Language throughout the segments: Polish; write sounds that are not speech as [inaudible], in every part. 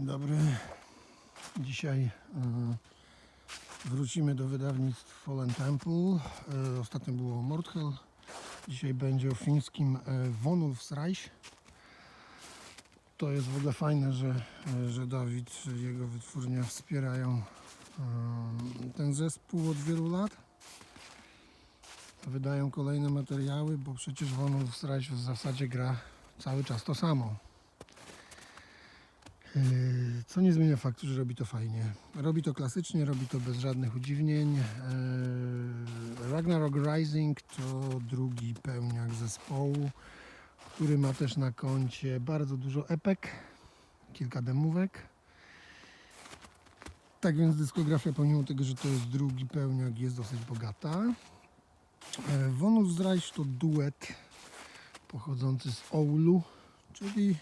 Dobry. Dzisiaj e, wrócimy do wydawnictw Fallen Temple. E, ostatnio było Mordhel. Dzisiaj będzie o fińskim e, Vonulfsreich. To jest w ogóle fajne, że, e, że Dawid, jego wytwórnia wspierają e, ten zespół od wielu lat. Wydają kolejne materiały, bo przecież Vonulfsreich w zasadzie gra cały czas to samo. Yy, Co nie zmienia faktu, że robi to fajnie. Robi to klasycznie, robi to bez żadnych udziwnień. Yy, Ragnarok Rising to drugi pełniak zespołu, który ma też na koncie bardzo dużo epek, kilka demówek. Tak więc dyskografia, pomimo tego, że to jest drugi pełniak, jest dosyć bogata. Yy, Vonus Reich to duet pochodzący z Oulu, czyli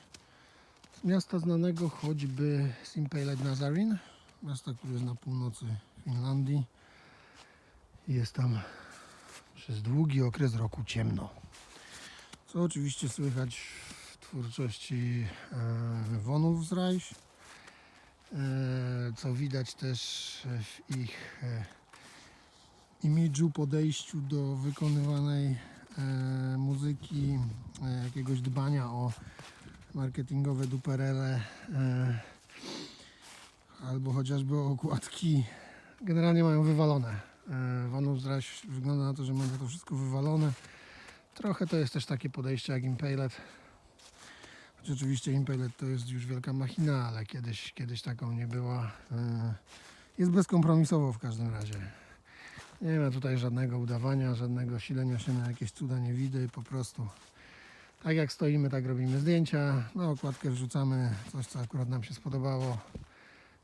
miasta znanego choćby z Impaled Nazarin, miasta, które jest na północy Finlandii. Jest tam przez długi okres roku ciemno. Co oczywiście słychać w twórczości e, Vonulfsreich, e, co widać też w ich e, imidżu, podejściu do wykonywanej muzyki, jakiegoś dbania o marketingowe duperele e, albo chociażby okładki generalnie mają wywalone. E, Vanus Reich wygląda na to, że ma to wszystko wywalone. Trochę to jest też takie podejście jak Impaled. Choć oczywiście Impaled to jest już wielka machina, ale kiedyś, kiedyś taką nie była. E, Jest bezkompromisowo w każdym razie. Nie ma tutaj żadnego udawania, żadnego silenia się na jakieś cuda nie widy, po prostu tak jak stoimy, tak robimy zdjęcia. Na okładkę wrzucamy coś, co akurat nam się spodobało.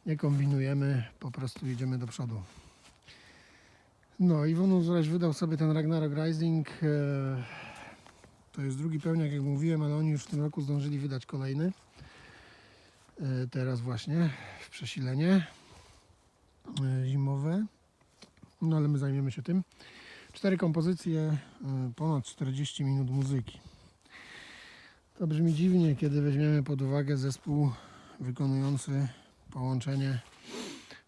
Nie kombinujemy, po prostu idziemy do przodu. No, Iwonus Reich wydał sobie ten Ragnarok Rising. e, To jest drugi pełniak, jak mówiłem, ale oni już w tym roku zdążyli wydać kolejny. E, Teraz właśnie w przesilenie e, zimowe. No, ale my zajmiemy się tym. Cztery kompozycje, ponad 40 minut muzyki. To brzmi dziwnie, kiedy weźmiemy pod uwagę zespół wykonujący połączenie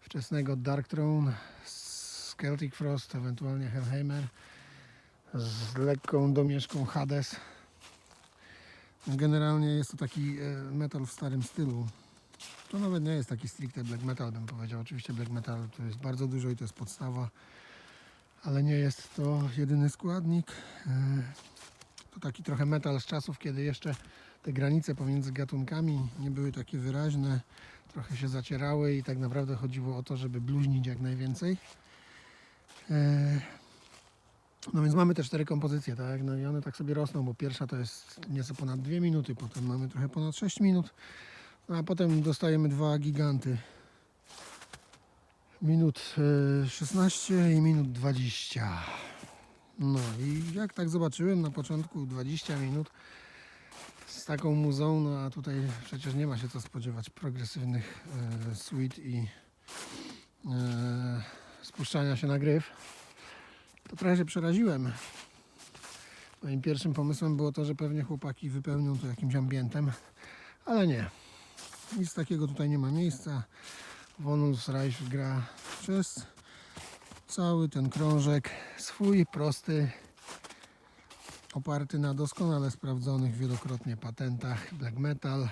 wczesnego Dark Throne z Celtic Frost, ewentualnie Hellheimer, z lekką domieszką Hades. Generalnie jest to taki e, metal w starym stylu. To nawet nie jest taki stricte black metal, bym powiedział. Oczywiście black metal to jest bardzo dużo i to jest podstawa, ale nie jest to jedyny składnik. E, to taki trochę metal z czasów, kiedy jeszcze te granice pomiędzy gatunkami nie były takie wyraźne, trochę się zacierały i tak naprawdę chodziło o to, żeby bluźnić jak najwięcej. E, No więc mamy te cztery kompozycje, tak? No i one tak sobie rosną, bo pierwsza to jest nieco ponad 2 minuty, potem mamy trochę ponad 6 minut, no a potem dostajemy dwa giganty. Minut e, 16 i minut 20. No i jak tak zobaczyłem na początku 20 minut z taką muzą, no a tutaj przecież nie ma się co spodziewać progresywnych e, suite i e, spuszczania się na gryf, to trochę się przeraziłem. Moim pierwszym pomysłem było to, że pewnie chłopaki wypełnią to jakimś ambientem, ale nie. Nic takiego tutaj nie ma miejsca. Vonus Reich gra przez cały ten krążek swój prosty, oparty na doskonale sprawdzonych wielokrotnie patentach black metal,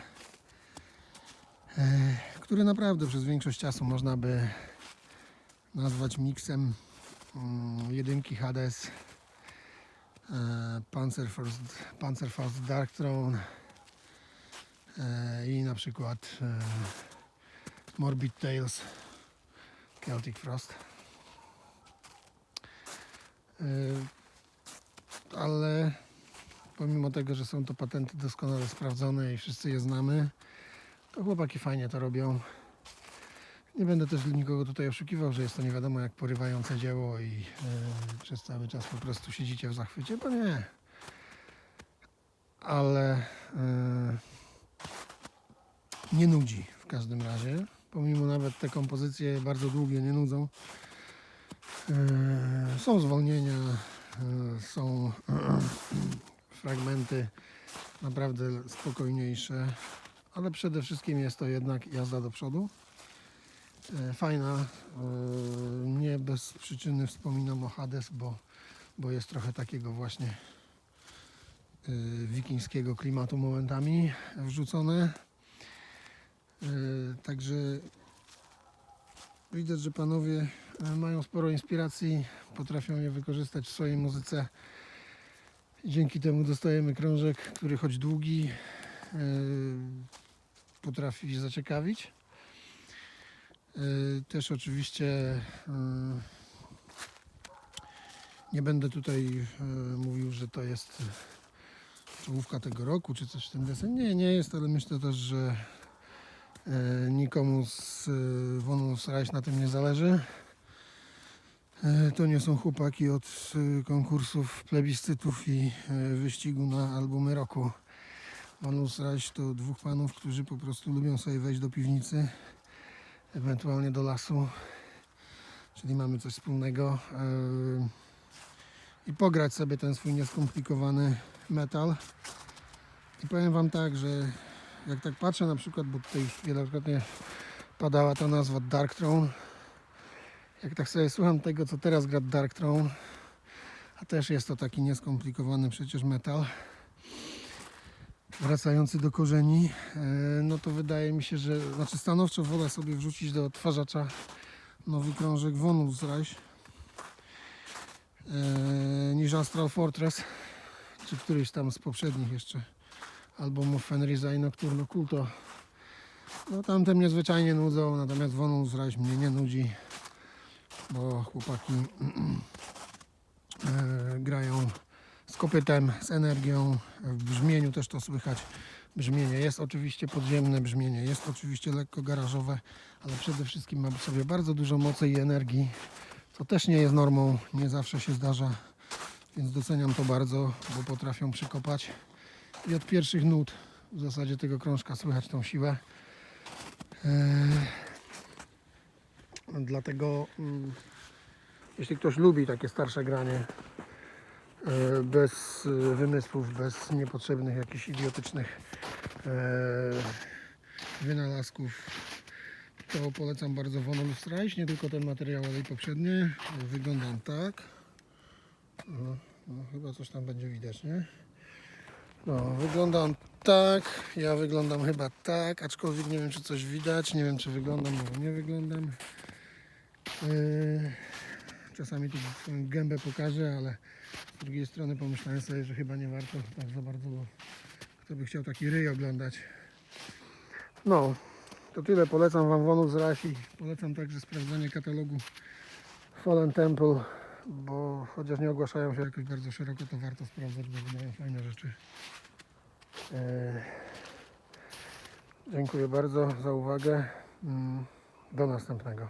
e, który naprawdę przez większość czasu można by nazwać miksem mm, jedynki Hades, Panzerfaust, Panzerfaust Dark Throne e, i na przykład e, Morbid Tales Celtic Frost. Y, ale pomimo tego, że są to patenty doskonale sprawdzone i wszyscy je znamy, to chłopaki fajnie to robią. Nie będę też nikogo tutaj oszukiwał, że jest to nie wiadomo jak porywające dzieło i y, przez cały czas po prostu siedzicie w zachwycie, bo nie. Ale y, nie nudzi w każdym razie. Pomimo nawet te kompozycje bardzo długie nie nudzą. E, Są zwolnienia, e, są [clears throat] fragmenty naprawdę spokojniejsze, ale przede wszystkim jest to jednak jazda do przodu. E, Fajna, nie bez przyczyny wspominam o Hades, bo, bo jest trochę takiego właśnie wikińskiego klimatu momentami wrzucone. Także widać, że panowie mają sporo inspiracji, potrafią je wykorzystać w swojej muzyce. Dzięki temu dostajemy krążek, który choć długi, e, potrafi zaciekawić. E, Też oczywiście e, nie będę tutaj e, mówił, że to jest czołówka tego roku, czy coś w tym deseń. Nie, nie jest, ale myślę też, że e, nikomu z e, Wonus Rice na tym nie zależy. E, To nie są chłopaki od e, konkursów, plebiscytów i e, wyścigu na albumy roku. Manus Rice to dwóch panów, którzy po prostu lubią sobie wejść do piwnicy, ewentualnie do lasu, czyli mamy coś wspólnego i pograć sobie ten swój nieskomplikowany metal. I powiem Wam tak, że jak tak patrzę na przykład, bo tutaj już wielokrotnie padała ta nazwa Dark Throne, jak tak sobie słucham tego, co teraz gra Dark Throne, a też jest to taki nieskomplikowany przecież metal, wracający do korzeni, e, no to wydaje mi się, że znaczy stanowczo wolę sobie wrzucić do odtwarzacza nowy krążek Vonus Reich e, niż Astral Fortress, czy któryś tam z poprzednich jeszcze albumów Fenrisa i Nocturno Culto. No tamte mnie zwyczajnie nudzą, natomiast Vonus Reich mnie nie nudzi, bo chłopaki e, grają z kopytem, z energią, w brzmieniu też to słychać. Brzmienie jest oczywiście podziemne, brzmienie jest oczywiście lekko garażowe, ale przede wszystkim ma w sobie bardzo dużo mocy i energii, co też nie jest normą, nie zawsze się zdarza, więc doceniam to bardzo, bo potrafią przykopać i od pierwszych nut w zasadzie tego krążka słychać tą siłę. Eee, Dlatego mm, jeśli ktoś lubi takie starsze granie e, bez e, wymysłów, bez niepotrzebnych jakichś idiotycznych e, wynalazków, to polecam bardzo Vonolus Reich, nie tylko ten materiał, ale i poprzednie. Wygląda on tak. No, no, chyba coś tam będzie widać, nie? No, wygląda on tak, ja wyglądam chyba tak, aczkolwiek nie wiem, czy coś widać, nie wiem, czy wyglądam, albo nie wyglądam. Yy, czasami tu gębę pokażę, ale z drugiej strony pomyślałem sobie, że chyba nie warto tak za bardzo, bo kto by chciał taki ryj oglądać. No, to tyle. Polecam Wam Wonus z Rasi. Polecam także sprawdzanie katalogu Fallen Temple, bo chociaż nie ogłaszają się jakoś bardzo szeroko, to warto sprawdzać, bo wydają fajne rzeczy. Eee, dziękuję bardzo za uwagę. Mm, Do następnego.